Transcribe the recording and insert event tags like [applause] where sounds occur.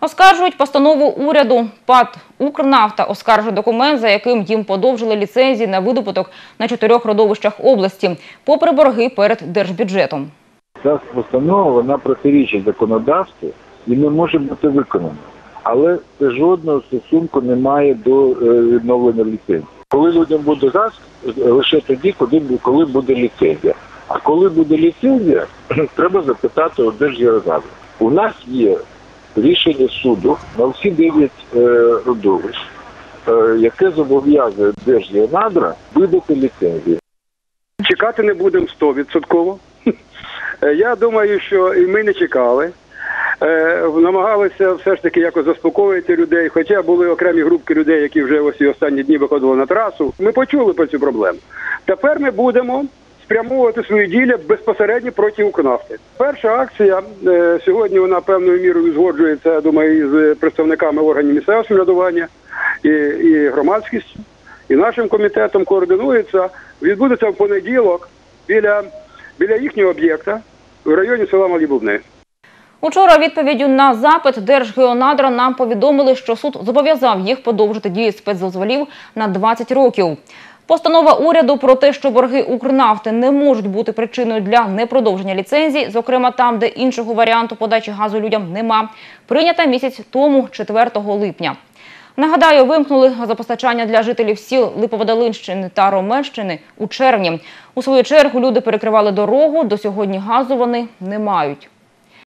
Оскаржують постанову уряду. ПАД «Укрнафта» оскаржує документ, за яким їм подовжили ліцензії на видобуток на чотирьох родовищах області, попри борги перед держбюджетом. Ця постанова вона протирічить законодавству і не може бути виконана. Але жодного стосунку не має до е, відновлення ліцензії. Коли людям буде газ, лише тоді, коли, буде ліцензія. А коли буде ліцензія, [clears throat] треба запитати у Держгеозаду. У нас є рішення суду на всі дев'ять е, родовищ, е, яке зобов'язує Держгеонадра видати ліцензію. Чекати не будемо 100%. [laughs] Е, Я думаю, що і ми не чекали. Намагалися все ж таки якось заспокоїти людей, хоча були окремі групки людей, які вже ось і останні дні виходили на трасу. Ми почули про цю проблему. Тепер ми будемо спрямовувати свої дії безпосередньо проти Укрнафти. Перша акція е, сьогодні вона певною мірою згоджується, я думаю, з представниками органів місцевого самоврядування і, і громадськістю і нашим комітетом координується. Відбудеться в понеділок біля, біля їхнього об'єкта в районі села Малібубне. Учора відповіддю на запит Держгеонадра нам повідомили, що суд зобов'язав їх подовжити дії спецдозволів на 20 років. Постанова уряду про те, що борги Укрнафти не можуть бути причиною для непродовження ліцензій, зокрема там, де іншого варіанту подачі газу людям нема, прийнята місяць тому, 4 липня. Нагадаю, вимкнули газопостачання для жителів сіл Липоводолинщини та Ромельщини у червні. У свою чергу люди перекривали дорогу, до сьогодні газу вони не мають.